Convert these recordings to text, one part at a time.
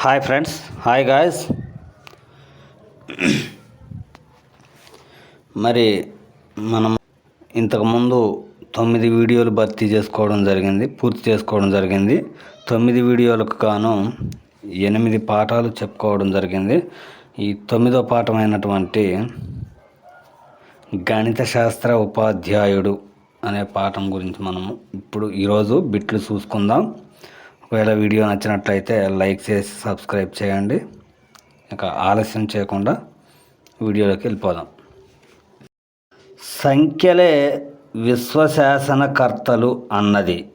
Hi friends hi guys. మరి మనం ఇంతకుముందు తొమ్మిది వీడియోలు భర్తీ చేసుకోవడం జరిగింది పూర్తి చేసుకోవడం జరిగింది. తొమ్మిది వీడియోలకు గాను ఎనిమిది పాఠాలు చెప్పుకోవడం జరిగింది. ఈ తొమ్మిదో పాఠమైనటువంటి గణిత శాస్త్ర ఉపాధ్యాయుడు అనే పాఠం గురించి మనము ఇప్పుడు ఈరోజు బిట్లు చూసుకుందాం. ఒకవేళ వీడియో నచ్చినట్లయితే లైక్ చేసి సబ్స్క్రైబ్ చేయండి. ఇక ఆలస్యం చేయకుండా వీడియోలోకి వెళ్ళిపోదాం. సంఖ్యలే విశ్వశాసనకర్తలు అన్నది.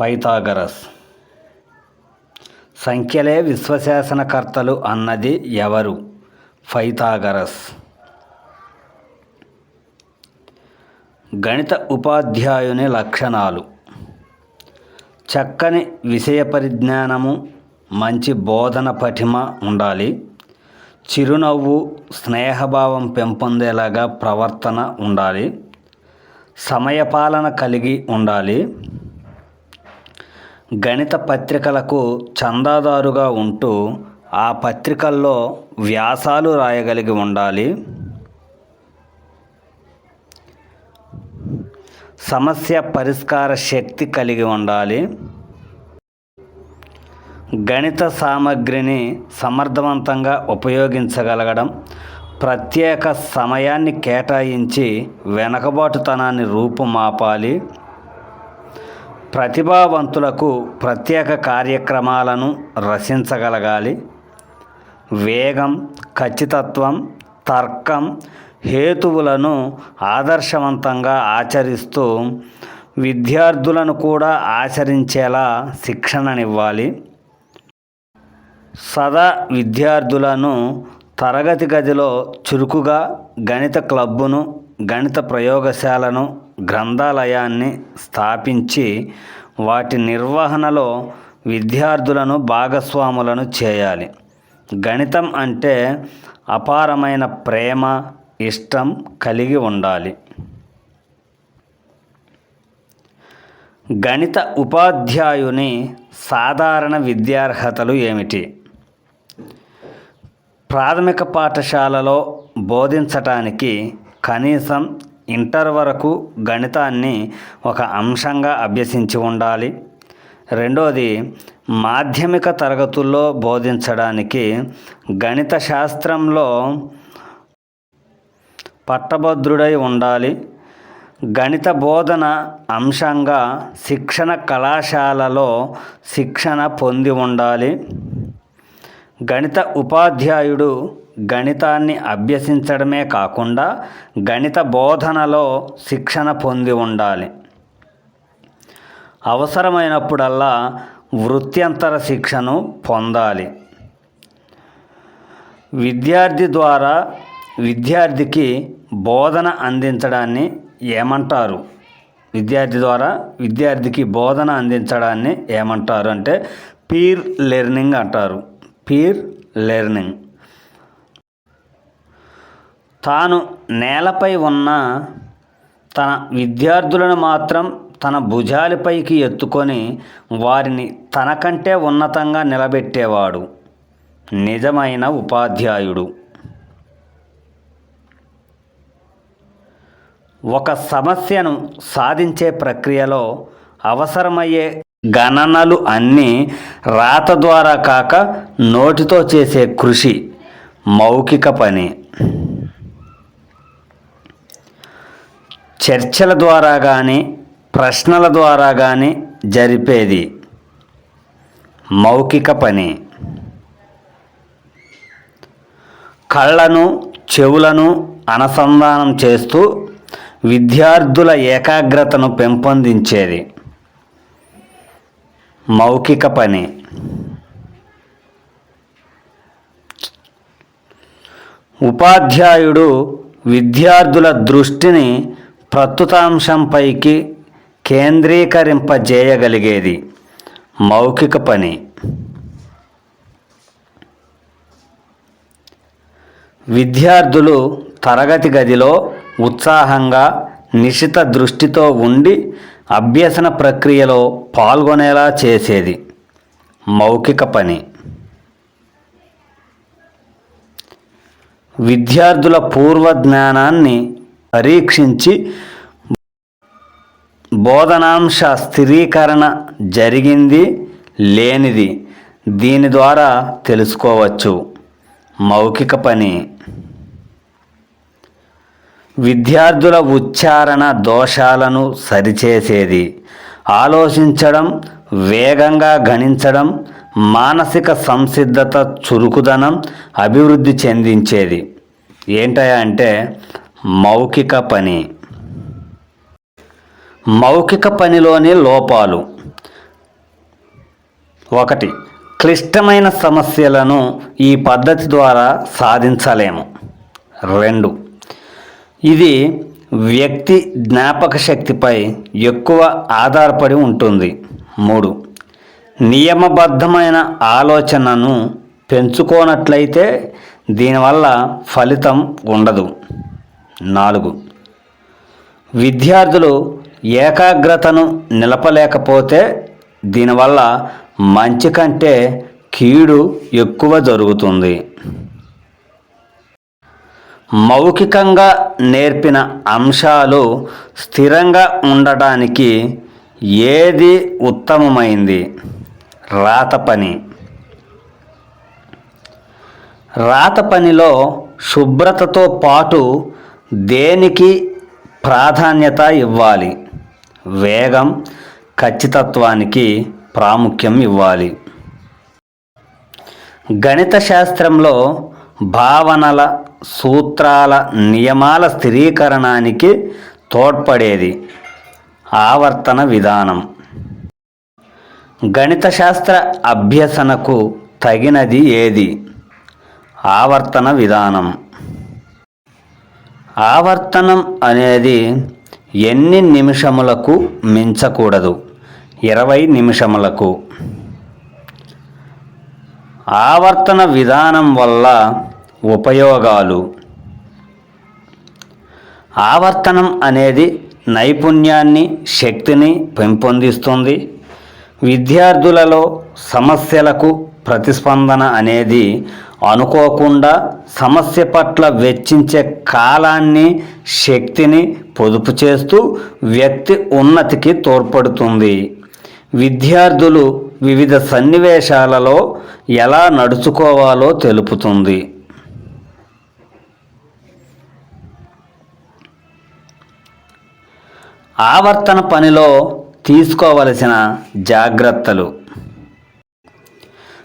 పైథాగరస్. సంఖ్యలే విశ్వశాసనకర్తలు అన్నది ఎవరు? పైథాగరస్. గణిత ఉపాధ్యాయుని లక్షణాలు. చక్కని విషయ పరిజ్ఞానము మంచి బోధన పటిమ ఉండాలి. చిరునవ్వు స్నేహభావం పెంపొందేలాగా ప్రవర్తన ఉండాలి. సమయపాలన కలిగి ఉండాలి. గణిత పత్రికలకు చందాదారుగా ఉంటూ ఆ పత్రికల్లో వ్యాసాలు రాయగలిగి ఉండాలి. సమస్య పరిష్కార శక్తి కలిగి ఉండాలి. గణిత సామగ్రిని సమర్థవంతంగా ఉపయోగించగలగడం ప్రత్యేక సమయాన్ని కేటాయించి వెనకబాటుతనాన్ని రూపుమాపాలి. ప్రతిభావంతులకు ప్రత్యేక కార్యక్రమాలను రచించగలగాలి. వేగం ఖచ్చితత్వం తర్కం హేతువులను ఆదర్శవంతంగా ఆచరిస్తూ విద్యార్థులను కూడా ఆచరించేలా శిక్షణనివ్వాలి. సదా విద్యార్థులను తరగతి గదిలో చురుకుగా గణిత క్లబ్బును గణిత ప్రయోగశాలను గ్రంథాలయాన్ని స్థాపించి వాటి నిర్వహణలో విద్యార్థులను భాగస్వాములను చేయాలి. గణితం అంటే అపారమైన ప్రేమ ఇష్టం కలిగి ఉండాలి. గణిత ఉపాధ్యాయుని సాధారణ విద్యార్హతలు ఏమిటి? ప్రాథమిక పాఠశాలలో బోధించటానికి కనీసం ఇంటర్ వరకు గణితాన్ని ఒక అంశంగా అభ్యసించి ఉండాలి. రెండోది మాధ్యమిక తరగతుల్లో బోధించడానికి గణిత శాస్త్రంలో పట్టభద్రుడై ఉండాలి. గణిత బోధన అంశంగా శిక్షణ కళాశాలలో శిక్షణ పొంది ఉండాలి. గణిత ఉపాధ్యాయుడు గణితాన్ని అభ్యసించడమే కాకుండా గణిత బోధనలో శిక్షణ పొంది ఉండాలి. అవసరమైనప్పుడల్లా వృత్యంతర శిక్షను పొందాలి. విద్యార్థి ద్వారా విద్యార్థికి బోధన అందించడాన్ని ఏమంటారు? విద్యార్థి ద్వారా విద్యార్థికి బోధన అందించడాన్ని ఏమంటారు అంటే పీర్ లెర్నింగ్ అంటారు. Peer learning. తాను నేలపై ఉన్న తన విద్యార్థులను మాత్రం తన భుజాలపైకి ఎత్తుకొని వారిని తనకంటే ఉన్నతంగా నిలబెట్టేవాడు. నిజమైన ఉపాధ్యాయుడు. ఒక సమస్యను సాధించే ప్రక్రియలో అవసరమయ్యే గణనలు అన్నీ రాత ద్వారా కాక నోటితో చేసే కృషి మౌఖిక పని. చర్చల ద్వారా కానీ ప్రశ్నల ద్వారా కానీ జరిపేది మౌఖిక పని. కళ్ళను చెవులను అనుసంధానం చేస్తూ విద్యార్థుల ఏకాగ్రతను పెంపొందించేది. మౌఖిక పని. ఉపాధ్యాయుడు విద్యార్థుల దృష్టిని ప్రస్తుతాంశంపైకి కేంద్రీకరింపజేయగలిగేది. మౌఖిక పని. విద్యార్థులు తరగతి గదిలో ఉత్సాహంగా నిశిత దృష్టితో ఉండి అభ్యసన ప్రక్రియలో పాల్గొనేలా చేసేది. మౌఖిక పని. విద్యార్థుల పూర్వ జ్ఞానాన్ని పరీక్షించి బోధనాంశ స్థిరీకరణ జరిగింది లేనిది దీని ద్వారా తెలుసుకోవచ్చు. మౌఖిక పని. విద్యార్థుల ఉచ్చారణ దోషాలను సరిచేసేది. ఆలోచించడం వేగంగా గణించడం మానసిక సంసిద్ధత చురుకుదనం అభివృద్ధి చెందించేది. ఏంటయా అంటే మౌఖిక పని. మౌఖిక పనిలోని లోపాలు. ఒకటి క్లిష్టమైన సమస్యలను ఈ పద్ధతి ద్వారా సాధించలేము. రెండు ఇది వ్యక్తి జ్ఞాపక శక్తిపై ఎక్కువ ఆధారపడి ఉంటుంది. మూడు నియమబద్ధమైన ఆలోచనను పెంచుకోనట్లయితే దీనివల్ల ఫలితం ఉండదు. నాలుగు విద్యార్థులు ఏకాగ్రతను నిలపలేకపోతే దీనివల్ల మంచి కంటే కీడు ఎక్కువ జరుగుతుంది. మౌఖికంగా నేర్పిన అంశాలు స్థిరంగా ఉండటానికి ఏది ఉత్తమమైంది? రాత పని. రాత పనిలో శుభ్రతతో పాటు దేనికి ప్రాధాన్యత ఇవ్వాలి? వేగం ఖచ్చితత్వానికి ప్రాముఖ్యం ఇవ్వాలి. గణిత శాస్త్రంలో భావనల సూత్రాల నియమాల స్థిరీకరణానికి తోడ్పడేది ఆవర్తన విధానం. గణిత శాస్త్ర అభ్యసనకు తగినది ఏది? ఆవర్తన విధానం. ఆవర్తనం అనేది ఎన్ని నిమిషములకు మించకూడదు? ఇరవై నిమిషములకు. ఆవర్తన విధానం వల్ల ఉపయోగాలు. ఆవర్తనం అనేది నైపుణ్యాన్ని శక్తిని పెంపొందిస్తుంది. విద్యార్థులలో సమస్యలకు ప్రతిస్పందన అనేది అనుకోకుండా సమస్య పట్ల వెచ్చించే కాలాన్ని శక్తిని పొదుపు చేస్తూ వ్యక్తి ఉన్నతికి తోడ్పడుతుంది. విద్యార్థులు వివిధ సన్నివేశాలలో ఎలా నడుచుకోవాలో తెలుపుతుంది. ఆవర్తన పనిలో తీసుకోవలసిన జాగ్రత్తలు.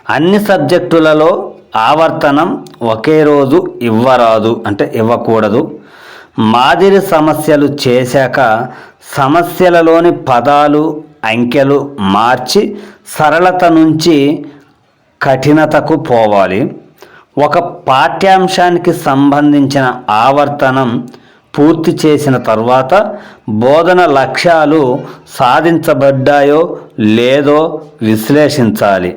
అన్ని సబ్జెక్టులలో ఆవర్తనం ఒకే రోజు ఇవ్వరాదు అంటే ఇవ్వకూడదు. మాదిరి సమస్యలు చేశాక సమస్యలలోని పదాలు అంకెలు మార్చి సరళత నుంచి కఠినతకు పోవాలి. ఒక పాఠ్యాంశానికి సంబంధించిన ఆవర్తనం పూర్తి చేసిన తర్వాత బోధన లక్ష్యాలు సాధించబడ్డాయో లేదో విశ్లేషించాలి.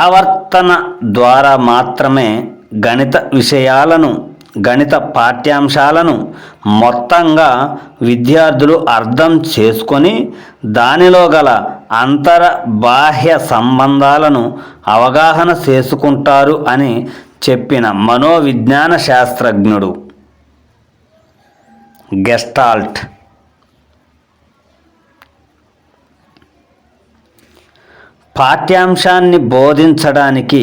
ఆవర్తన ద్వారా మాత్రమే గణిత విషయాలను గణిత పాఠ్యాంశాలను మొత్తంగా విద్యార్థులు అర్థం చేసుకొని దానిలో గల అంతర బాహ్య సంబంధాలను అవగాహన చేసుకుంటారు అని చెప్పిన మనోవిజ్ఞాన శాస్త్రజ్ఞుడు గెస్టాల్ట్. పాఠ్యాంశాన్ని బోధించడానికి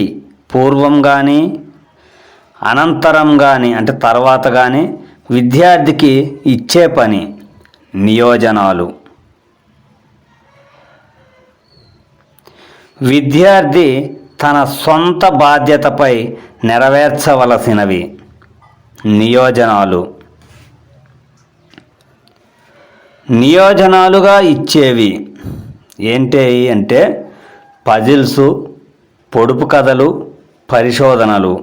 పూర్వం కానీ అనంతరం కానీ అంటే తర్వాత కానీ విద్యార్థికి ఇచ్చే పని నియోజనాలు. విద్యార్థి తన సొంత బాధ్యతపై నెరవేర్చవలసినవి నియోజనాలు. నియోజనాలుగా ఇచ్చేవి ఏంటి అంటే పజిల్స్ పొడుపు కథలు పరిశోధనలు.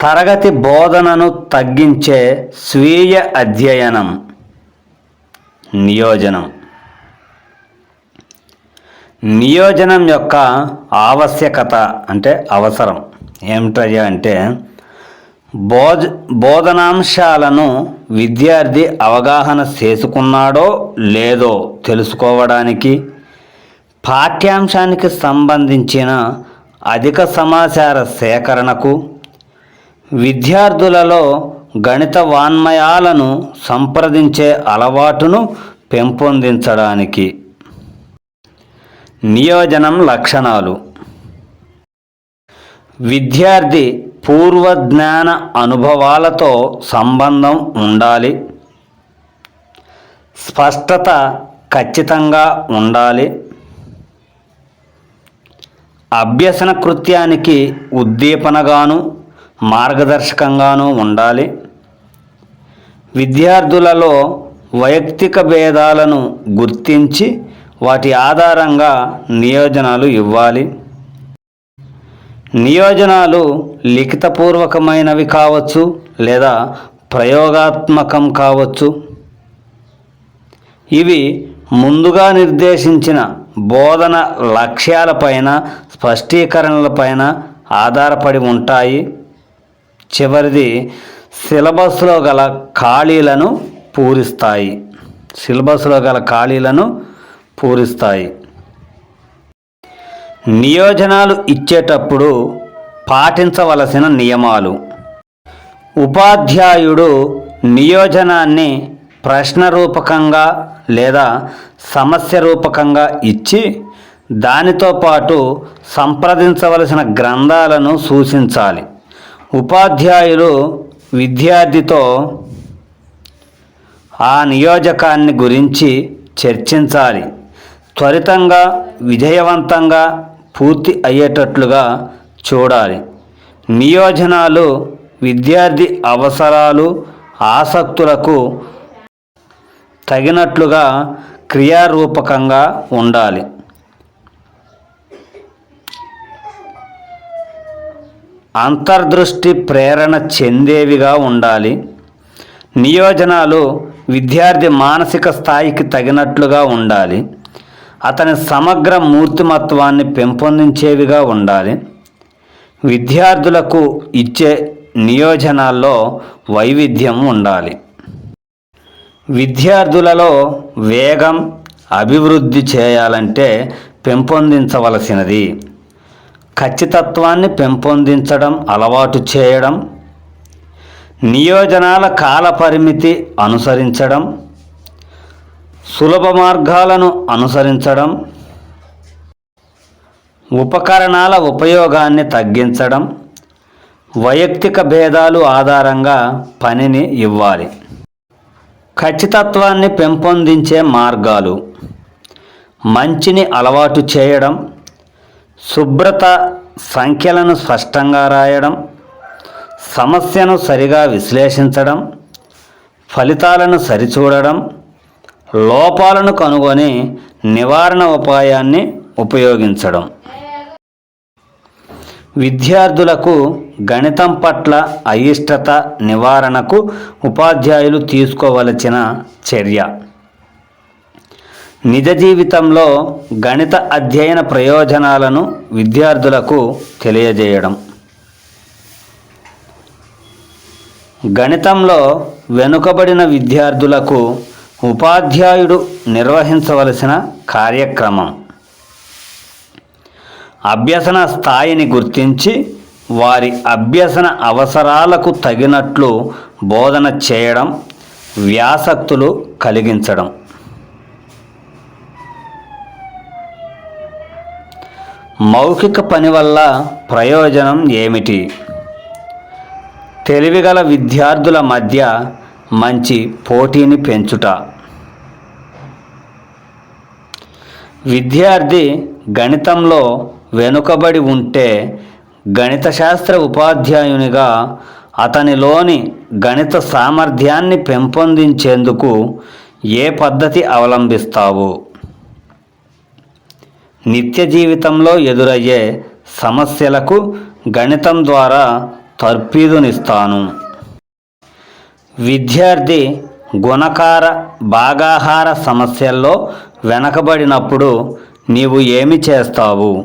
తరగతి బోధనను తగ్గించే స్వీయ అధ్యయనం నియోజనం. నియోజనం యొక్క ఆవశ్యకత అంటే అవసరం. ఏమిటయ్యా అంటే బోధ బోధనాంశాలను విద్యార్థి అవగాహన చేసుకున్నాడో లేదో తెలుసుకోవడానికి పాఠ్యాంశానికి సంబంధించిన అధిక సమాచార సేకరణకు విద్యార్థులలో గణిత వాన్మయాలను సంప్రదించే అలవాటును పెంపొందించడానికి నియోజనం లక్షణాలు. విద్యార్థి పూర్వజ్ఞాన అనుభవాలతో సంబంధం ఉండాలి. స్పష్టత ఖచ్చితంగా ఉండాలి. అభ్యసన కృత్యానికి ఉద్దీపనగాను మార్గదర్శకంగాను ఉండాలి. విద్యార్థులలో వైయక్తిక భేదాలను గుర్తించి వాటి ఆధారంగా నియోజనాలు ఇవ్వాలి. నియోజనాలు లిఖితపూర్వకమైనవి కావచ్చు లేదా ప్రయోగాత్మకం కావచ్చు. ఇవి ముందుగా నిర్దేశించిన బోధన లక్ష్యాలపైన స్పష్టీకరణలపైన ఆధారపడి ఉంటాయి. చివరిది సిలబస్లో గల ఖాళీలను పూరిస్తాయి. సిలబస్లో గల ఖాళీలను పూరిస్తాయి. నియోజనాలు ఇచ్చేటప్పుడు పాటించవలసిన నియమాలు. ఉపాధ్యాయుడు నియోజనాన్ని ప్రశ్న రూపకంగా లేదా సమస్య రూపకంగా ఇచ్చి దానితో పాటు సంప్రదించవలసిన గ్రంథాలను సూచించాలి. ఉపాధ్యాయులు విద్యార్థితో ఆ నియోజకాన్ని గురించి చర్చించాలి. త్వరితంగా విజయవంతంగా పూర్తి అయ్యేటట్లుగా చూడాలి. నియోజనాలు విద్యార్థి అవసరాలు ఆసక్తులకు తగినట్లుగా క్రియారూపకంగా ఉండాలి. అంతర్దృష్టి ప్రేరణ చెందేవిగా ఉండాలి. నియోజనాలు విద్యార్థి మానసిక స్థాయికి తగినట్లుగా ఉండాలి. అతని సమగ్ర మూర్తిమత్వాన్ని పెంపొందించేవిగా ఉండాలి. విద్యార్థులకు ఇచ్చే నియోజనాల్లో వైవిధ్యం ఉండాలి. విద్యార్థులలో వేగం అభివృద్ధి చేయాలంటే పెంపొందించవలసినది. ఖచ్చితత్వాన్ని పెంపొందించడం అలవాటు చేయడం. నియోజనాల కాల పరిమితి అనుసరించడం. సులభ మార్గాలను అనుసరించడం ఉపకరణాల ఉపయోగాన్ని తగ్గించడం వైయక్తిక భేదాలు ఆధారంగా పనిని ఇవ్వాలి. ఖచ్చితత్వాన్ని పెంపొందించే మార్గాలు మంచిని అలవాటు చేయడం శుభ్రత సంఖ్యలను స్పష్టంగా రాయడం సమస్యను సరిగా విశ్లేషించడం ఫలితాలను సరిచూడడం లోపాలను కనుగొని నివారణ ఉపాయాన్ని ఉపయోగించడం. విద్యార్థులకు గణితం పట్ల అయిష్టత నివారణకు ఉపాధ్యాయులు తీసుకోవలసిన చర్య. నిజ జీవితంలో గణిత అధ్యయన ప్రయోజనాలను విద్యార్థులకు తెలియజేయడం. గణితంలో వెనుకబడిన విద్యార్థులకు ఉపాధ్యాయుడు నిర్వహించవలసిన కార్యక్రమం. అభ్యసన స్థాయిని గుర్తించి వారి అభ్యసన అవసరాలకు తగినట్లు బోధన చేయడం వ్యాసక్తులు కలిగించడం. మౌఖిక పని వల్ల ప్రయోజనం ఏమిటి? తెలివిగల విద్యార్థుల మధ్య మంచి పోటీని పెంచుట. విద్యార్థి గణితంలో వెనుకబడి ఉంటే గణిత శాస్త్ర ఉపాధ్యాయునిగా అతనిలోని గణిత సామర్థ్యాన్ని పెంపొందించేందుకు ఏ పద్ధతి అవలంబిస్తావు? నిత్య జీవితంలో ఎదురయ్యే సమస్యలకు గణితం ద్వారా తర్ఫీదునిస్తాను విద్యార్థి గుణకార భాగాహార సమస్యల్లో వెనకబడినప్పుడు నీవు ఏమి చేస్తావు?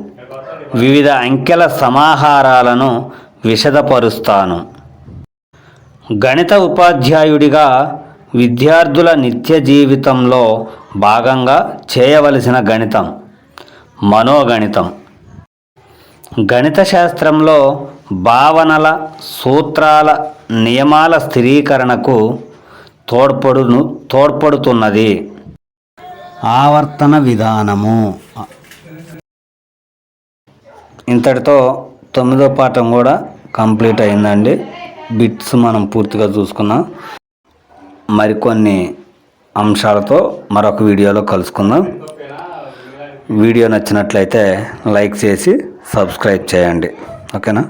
వివిధ అంకెల సమాహారాలను విశదపరుస్తాను గణిత ఉపాధ్యాయుడిగా విద్యార్థుల నిత్య జీవితంలో భాగంగా చేయవలసిన గణితం. మనోగణితం. గణిత శాస్త్రంలో భావనల సూత్రాల నియమాల స్థిరీకరణకు తోడ్పడును తోడ్పడుతున్నది. ఆవర్తన విధానము. ఇంతటితో తొమ్మిదో పాఠం కూడా కంప్లీట్ అయిందండి. బిట్స్ మనం పూర్తిగా చూసుకున్నాం. మరికొన్ని అంశాలతో మరొక వీడియోలో కలుసుకుందాం. వీడియో నచ్చినట్లయితే లైక్ చేసి సబ్స్క్రైబ్ చేయండి. ఓకేనా?